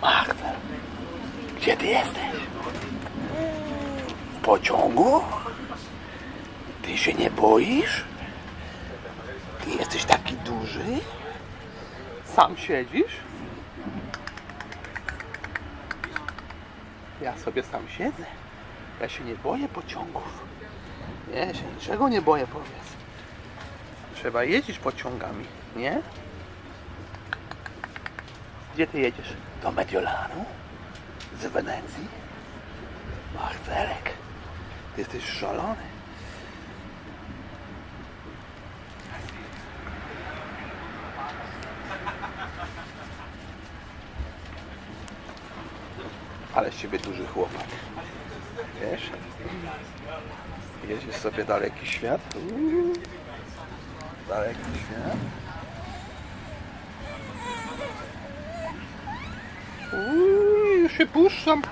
Marta, gdzie ty jesteś? W pociągu? Ty się nie boisz? Ty jesteś taki duży? Sam siedzisz? Ja sobie sam siedzę. Ja się nie boję pociągów. Nie, się niczego nie boję, powiedz. Trzeba jeździć pociągami, nie? Gdzie ty jedziesz? Do Mediolanu? Z Wenecji? Marcelek, ty jesteś szalony. Ale z ciebie duży chłopak. Wiesz? Jedziesz sobie daleki świat. Uuu. Daleki świat. Uuu, już się puszczam.